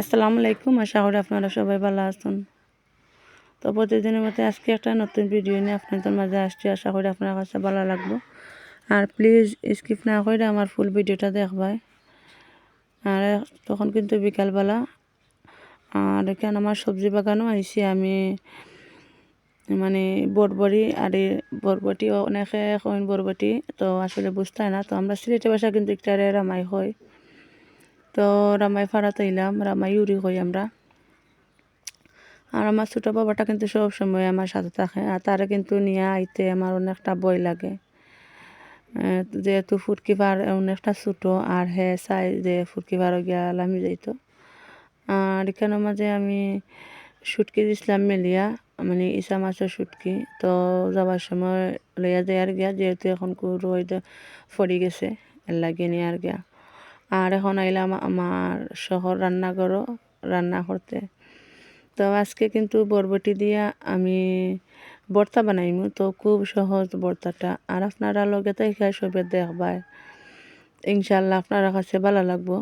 আসসালামু আলাইকুম, আশা করি আপনারা সবাই ভালো আছেন। তো প্রতিদিনের মতো আজকে একটা নতুন ভিডিও নিয়ে আপনাদের মাঝে আসছি, আশা করি আপনার কাছে ভালো লাগবে। আর প্লিজ স্কিপ না করে আমার ফুল ভিডিওটা দেখবাই আর তখন কিন্তু বিকালবেলা, আর এখানে আমার সবজি বাগানও আইছি আমি মানে বরবরি আর বরবটি অনেকে এখন বরবটি, তো আসলে বুঝতে না। তো আমরা সিলেটি ভাষা কিন্তু একটা রামাই হয়। তো রামাই ফাড়াতে এলাম রামাই উড়ি হই আমরা। আর আমার ছোটো বাবাটা কিন্তু সব সময় আমার সাথে থাকে, আর তারা কিন্তু নিয়ে আইতে আমার অনেকটা ভয় লাগে। যেহেতু ফুটকি পার অনেকটা ছোটো, আর হে চাই যে ফুটকি পার গিয়া লামি যাইতো। আর এখানে মাঝে আমি শুটকি দিছিলাম মেলিয়া মানে ইসা মাছের শুটকি তো যাবার সময় লইয়া যায় আর গিয়া, যেহেতু এখন রোদ ফড়ি গেছে লাগিয়ে নিয়ে আর গিয়া। আর এখন আইলাম আমার শহর রান্নাঘরও রান্না করতে তো আজকে কিন্তু বরবটি দিয়া আমি ভর্তা বানাইমু। তো খুব সহজ ভর্তাটা। আর আপনারা লগে তাই খাই সবে দেখবায় ইনশাল্লাহ আপনারা কাছে ভালো লাগবো।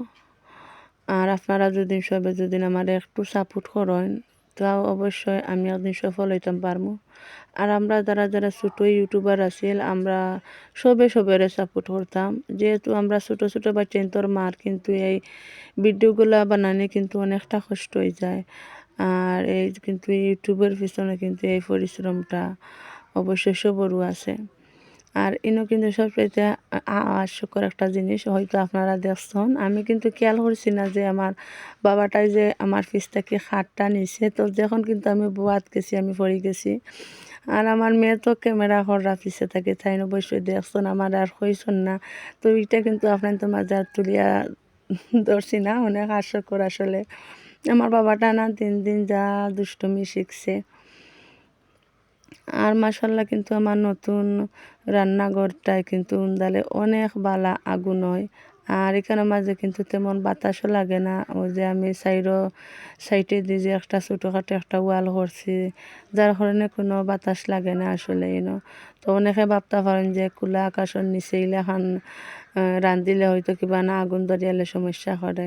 আর আপনারা যদি সবে যদি আমার একটু সাপোর্ট করেন তাও অবশ্যই আমি একদিন সফল হইতাম পারব আর আমরা যারা যারা ছোটো ইউটিউবার আছিল, আমরা সবে সবেরে সাপোর্ট করতাম। যেহেতু আমরা ছোটো ছোটো বাচ্চা, তোর মার কিন্তু এই ভিডিওগুলা বানানে কিন্তু অনেকটা কষ্ট হয়ে যায়। আর এই কিন্তু ইউটিউবের পিছনে কিন্তু এই পরিশ্রমটা অবশ্যই সবরও আছে। আর ইনো কিন্তু সবচাইতে আবশ্যকর একটা জিনিস, হয়তো আপনারা দেখছেন। আমি কিন্তু খেয়াল করছি না যে আমার বাবাটাই যে আমার পিস থেকে খাটটা নিছে। তো যখন কিন্তু আমি বোয়াত গেছি, আমি পড়ে গেছি। আর আমার মেয়ে তো ক্যামেরা করা পিছে থাকে, তাই অবশ্যই দেখছেন, আমার আর হইছেন না। তো এটা কিন্তু আপনার তো মাঝে তুলিয়া ধরছি না, অনেক হাস্যকর আসলে। আমার বাবাটা না দিন দিন যা দুষ্টমি শিখছে। আর মাসাল্লাহ কিন্তু আমার নতুন রান্নাঘরটায় কিন্তু উন্দালে অনেক বালা আগুন হয়। আর এখানে মাঝে কিন্তু তেমন বাতাসও লাগে না। ওই যে আমি সাইডও, সাইডে দিয়ে যে একটা ছোটোখাটো একটা ওয়াল করছি, যার কারণে কোনো বাতাস লাগে না আসলে এনো তো অনেকে ভাবতে পারেন যে খোলা আকাশের নিচে ইলেখান রান্ধিলে হয়তো কিবা না আগুন ধরিয়ালে সমস্যা করে।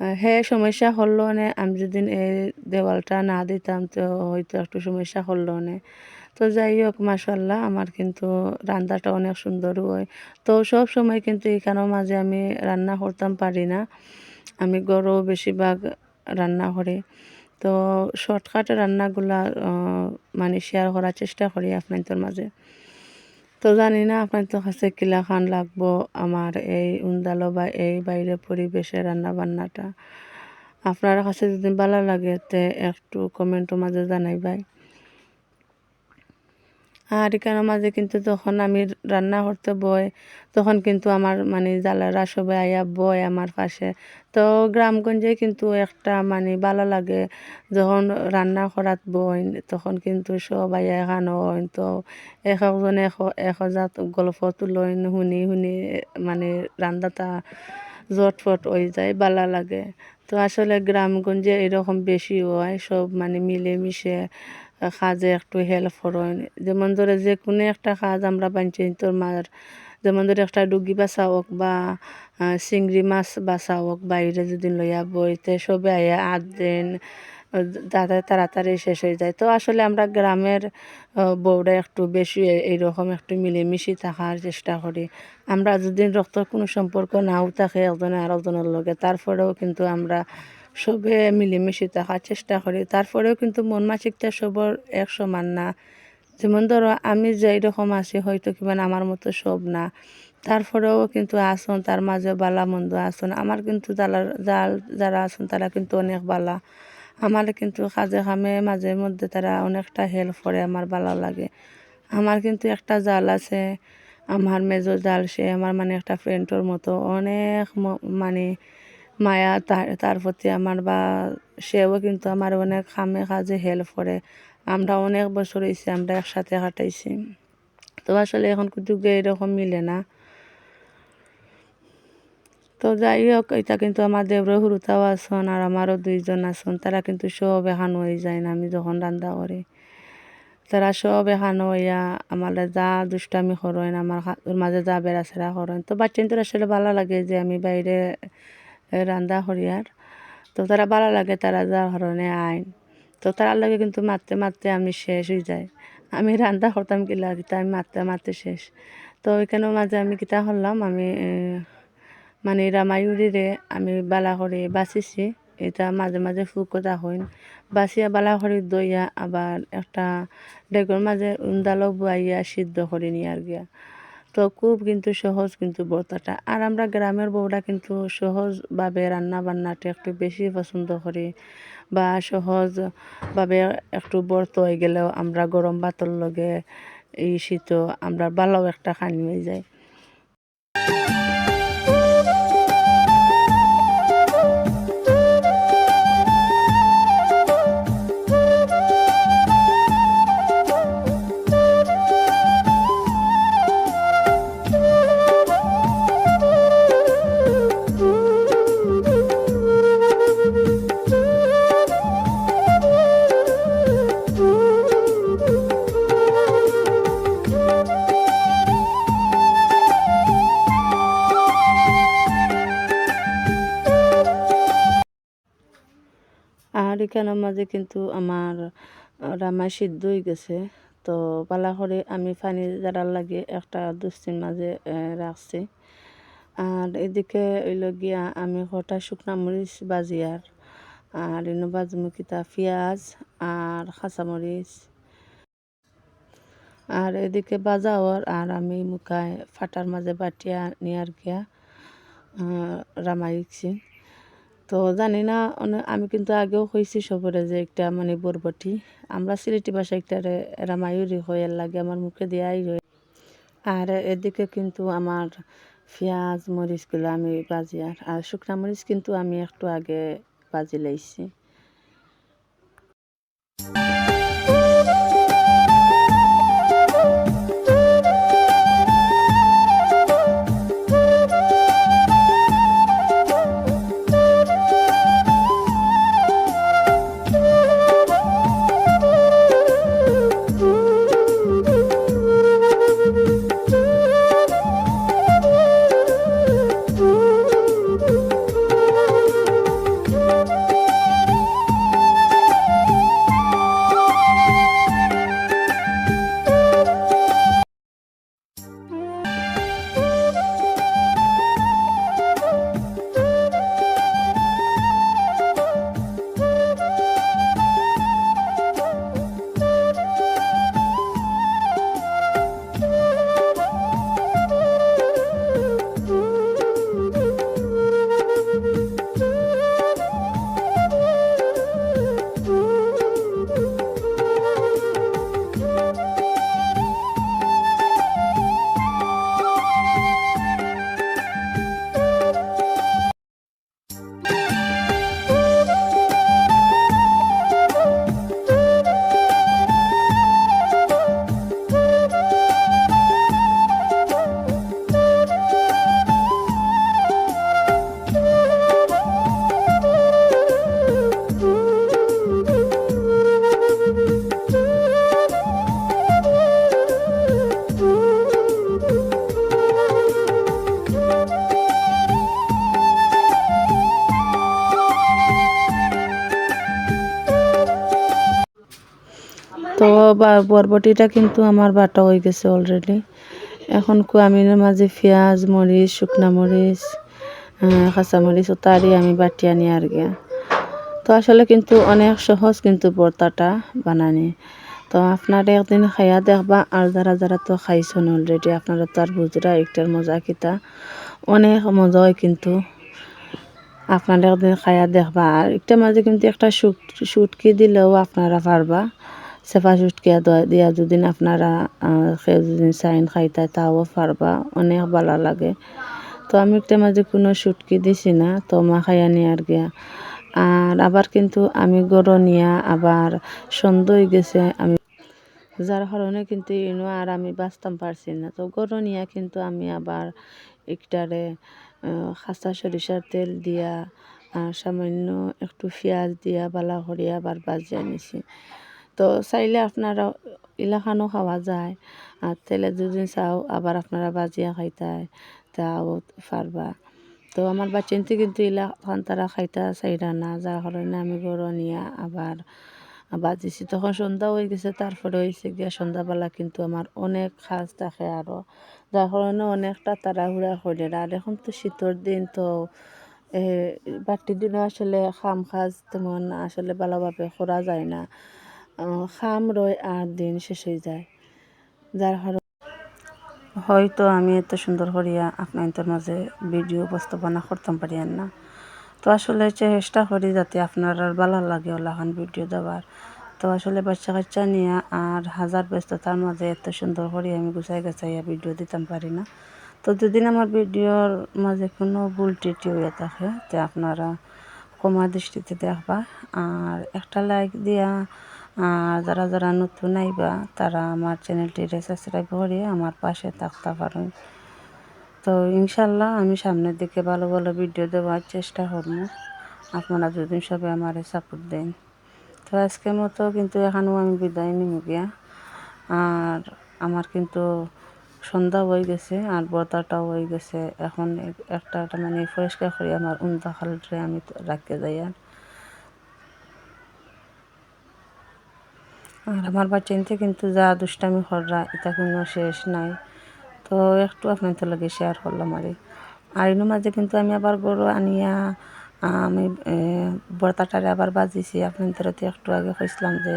হ্যাঁ সমস্যা হলো না, আমি যদি এই দেওয়ালটা না দিতাম, তো হয়তো একটু সমস্যা হলো না। তো যাই হোক মাসাল্লাহ আমার কিন্তু রান্নাটা অনেক সুন্দর হয়। তো সব সময় কিন্তু এখানেও মাঝে আমি রান্না করতাম পারি না। আমি গরও বেশিরভাগ রান্না করি। তো শর্টকাটে রান্নাগুলা মানে শেয়ার করার চেষ্টা করি আপনাদের মাঝে। তো জানি না, আপনার তো কাছে কিলা খান লাগবো, আমার এই উন্দালো বা এই বাইরে পরিবেশে রান্না বান্নাটা আপনার কাছে যদি ভালো লাগে তে একটু কমেন্টের মাঝে জানাইবাই। আর এখানে মাঝে কিন্তু যখন আমি রান্না করতে বয়, তখন কিন্তু আমার মানে জালারা সবাই আয়া বয় আমার পাশে। তো গ্রামগঞ্জে কিন্তু একটা মানে ভালো লাগে, যখন রান্না করাত বই তখন কিন্তু সব আয়া হয়। তো এক একজনে এক হাজার গল্প তুলইন শুনি শুনি মানে রান্নাটা জটফট হয়ে যায়, ভালো লাগে। তো আসলে গ্রামগঞ্জে এরকম বেশি হয়, সব মানে মিলেমিশে কাজে একটু হেল্প করেন। যেমন ধরে যে কোনো একটা কাজ আমরা বাঞ্চি তোর মার, যেমন ধরে একটা ডুগি বাসা হোক বা চিংড়ি মাছ বাসা হোক বাইরে যদি লইয়া বইতে সবে আয়া আট দিন তাতে তাড়াতাড়ি শেষ হয়ে যায়। তো আসলে আমরা গ্রামের বউরা একটু বেশি এইরকম একটু মিলেমিশি থাকার চেষ্টা করি। আমরা যদি রক্ত কোনো সম্পর্ক নাও থাকে একজনে আরেকজনের লগে, তারপরেও কিন্তু আমরা সবে মিলেমিশে থাকার চেষ্টা করি। তারপরেও কিন্তু মন মাসিকটা সবর এক সমান না। যেমন ধরো, আমি যেই রকম আছি, হয়তো কিংবা আমার মতো সব না। তারপরেও কিন্তু আসুন, তার মাঝে বালা মন্দ আসুন। আমার কিন্তু যারা যারা আসুন, তারা কিন্তু অনেক বালা। আমার কিন্তু কাজে কামে মাঝে মধ্যে তারা অনেকটা হেল্প করে আমার ভালো লাগে। আমার কিন্তু একটা জাল আছে, আমার মেজো জাল সে আমার মানে একটা ফ্রেন্ডর মতো অনেক মানে মায়া তার তার প্রতি আমার বা সেও কিন্তু আমার অনেক খামে কাজে হেল্প করে। আমরা অনেক বছর হয়েছি আমরা একসাথে কাটাইছি। তো আসলে এখন কিন্তু এরকম মিলে না। তো যাই হোক, এটা কিন্তু আমার দেবর হুরুতাও আসন আর আমারও দুইজন আসন তারা কিন্তু সব এখান হয়ে যায় না, আমি যখন রান্না করি। তারা সব এখান হইয়া আমার যা দুষ্টামি করেন, আমার মাঝে যা বেড়াচেরা করেন। তো বাচ্চাদের আসলে ভালো লাগে যে আমি বাইরে করি আর তো তারা ভালো লাগে তারা যা কারণে আইন। তো তার লাগে কিন্তু মারতে মারতে আমি শেষ হয়ে যাই আমি রান্না করতাম কিলা কিতা আমি মারতে মারতে শেষ। তো ওইখানেও মাঝে আমি কিতা করলাম আমি মানে রামায়ুরিরে আমি বালা করে বাঁচিছি। এটা মাঝে মাঝে ফুকতা হইন। বাঁচিয়া বালা করে দইয়া আবার একটা ডেগর মাঝে উন্দালো বুয়াইয়া সিদ্ধ করে নিয়ে আর গিয়া। তো খুব কিন্তু সহজ কিন্তু বর্তাটা। আর আমরা গ্রামের বউরা কিন্তু সহজভাবে রান্না বান্নাটা একটু বেশি পছন্দ করি বা সহজভাবে একটু বর্ত হয়ে গেলেও আমরা গরম ভাতর লগে এই শীত আমরা ভালো একটা খানি হয়ে যায় এখানের মাঝে কিন্তু আমার রামাই সিদ্ধ হয়ে গেছে। তো পালা করে আমি পানি জারার লাগে একটা দুশ্চিন মাঝে রাখছি আর এদিকে হইল গিয়া আমি কটা শুকনা মরিচ বাজি আর আর এনে বাজমু কিতা পেঁয়াজ আর কাঁচামরিচ আর এদিকে বাজা হওয়ার আর আমি মুখায় ফাটার মাঝে বাটিয়া নিয়ার গিয়া রামাইছি তো জানি না আমি কিন্তু আগেও হয়েছি সবরে যে একটা মানে বরবটি। আমরা সিলেটি ভাষা একটা রামায়ুরি হয়ে লাগে আমার মুখে দেয়াই হয় আর এদিকে কিন্তু আমার পেঁয়াজ, মরিচগুলো আমি বাজি আর আর শুকনা মরিচ কিন্তু আমি একটু আগে বাজি লাইছি। বরবটিটা কিন্তু আমার বাটা হয়ে গেছে অলরেডি এখন কো আমি এর মাঝে পেঁয়াজ, মরিচ, শুকনা মরিচ কাঁচামরিচ তারই আমি বাটিয়া আনি আর গিয়া তো আসলে কিন্তু অনেক সহজ কিন্তু ভর্তাটা বানানি। তো আপনারা একদিন খাইয়া দেখবা, আর যারা যারা তো খাইছেন অলরেডি আপনারা তো আর বুঝরা একটার মজা কিতা। অনেক মজা হয় কিন্তু আপনারা একদিন খাইয়া দেখবা। আর একটা মাঝে কিন্তু একটা শুট শুটকি দিলেও আপনারা পারবা। সেফা শুটকিয়া দ- দিয়া যদি আপনারা খেয়ে যদি চাইন খাইতা তাও পারবা অনেক ভালো লাগে তো আমি একটা মাঝে কোনো শুটকি দিছি না তো মা খাইয়া নিয়ে আর গিয়া আর আবার কিন্তু আমি গরু নিয়া আবার সন্দেহ গেছে আমি যার কারণে কিন্তু ইনো আর আমি বাঁচতাম পারছি না তো গরু নিয়া কিন্তু আমি আবার একটারে খাসা সরিষার তেল দিয়া আর সামান্য একটু পেঁয়াজ দিয়া বালা করিয়া আবার বাজিয়া নিছি তো চাইলে আপনারা ইলাখানো খাওয়া যায়। আর তেলে যদি চাও, আবার আপনারা বাজিয়া খাইতায় তাও পারবা। তো আমার বাচ্চানতে কিন্তু ইলা খান তারা খাইতা চাইরা না যার কারণে আমি গরু নিয়ে আবার বাজিছি। তখন সন্ধ্যা হয়ে গেছে তারপরে হয়েছে গিয়া সন্ধ্যাবেলা কিন্তু আমার অনেক কাজ থাকে আরও যার কারণে অনেকটা তাড়াহুড়া করে আর এখন তো শীতর দিন তো বাড়তি দিনও আসলে খাম কাজ তেমন, আসলে ভালোভাবে করা যায় না। খাম রয় আর দিন শেষ হয়ে যায়। যার হয়তো আমি এত সুন্দর করিয়া আপনাদের মাঝে ভিডিও উপস্থাপনা করতাম পারি আর না। তো আসলে চেষ্টা করি যাতে আপনার ভালো লাগে ওলাখান ভিডিও দেওয়ার। তো আসলে বাচ্চা কাচ্চা নিয়ে আর হাজার ব্যস্ততার মাঝে এত সুন্দর করে আমি গুছাই গাছাইয়া ভিডিও দিতাম পারি না। তো যদি আমার ভিডিওর মাঝে কোনো ভুল ত্রুটি হয়ে থাকে, তো আপনারা কমা দৃষ্টিতে দেখবা। আর একটা লাইক দিয়া আর যারা যারা নতুন আইবা, তারা আমার চ্যানেলটিরে সাবস্ক্রাইব করে আমার পাশে থাকতে পারেন তো ইনশাল্লাহ আমি সামনের দিকে ভালো ভালো ভিডিও দেওয়ার চেষ্টা করব। আপনারা যদি সবাই আমারে সাপোর্ট দেন। তো আজকের মতো কিন্তু এখানেও আমি বিদায় নিব গিয়া। আর আমার কিন্তু সন্ধ্যা হয়ে গেছে আর বর্তাটাও হয়ে গেছে। এখন একটা একটা মানে পরিষ্কার করে আমার উন্দা খালটে আমি রাখতে যাই আর আর আমার বাচ্চাইনতে কিন্তু যা দুষ্টামি কররা এটা কোনো শেষ নাই। তো একটু আপনাদের লগে শেয়ার করলাম আর। আর এর মাঝে কিন্তু আমি আবার গরু আনিয়া, আমি বর্তাটারে আবার বাজিছি। আপনাদের তো একটু আগে কইছিলাম যে,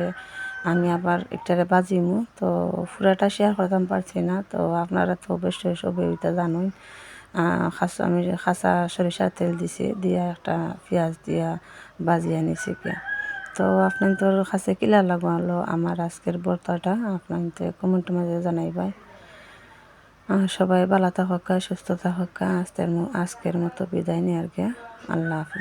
আমি আবার একটারে বাজিমু। তো পুরাটা শেয়ার করতাম, পারছি না। তো আপনারা তো অবশ্যই সবাই ওইটা জানুন খাসা, আমি খাসা সরিষার তেল দিছি, দিয়া একটা পেঁয়াজ দিয়া বাজিয়ে নিছি কে তো আপনাদের কাছে কিলা লাগালো আমার আজকের বর্তাটা আপনাদের কমেন্টের মাঝে জানাইবাই। সবাই ভালো থাকা, সুস্থ থাকা, আজকের আজকের মতো বিদায় নিয়ে আর আল্লাহ হাফিজ।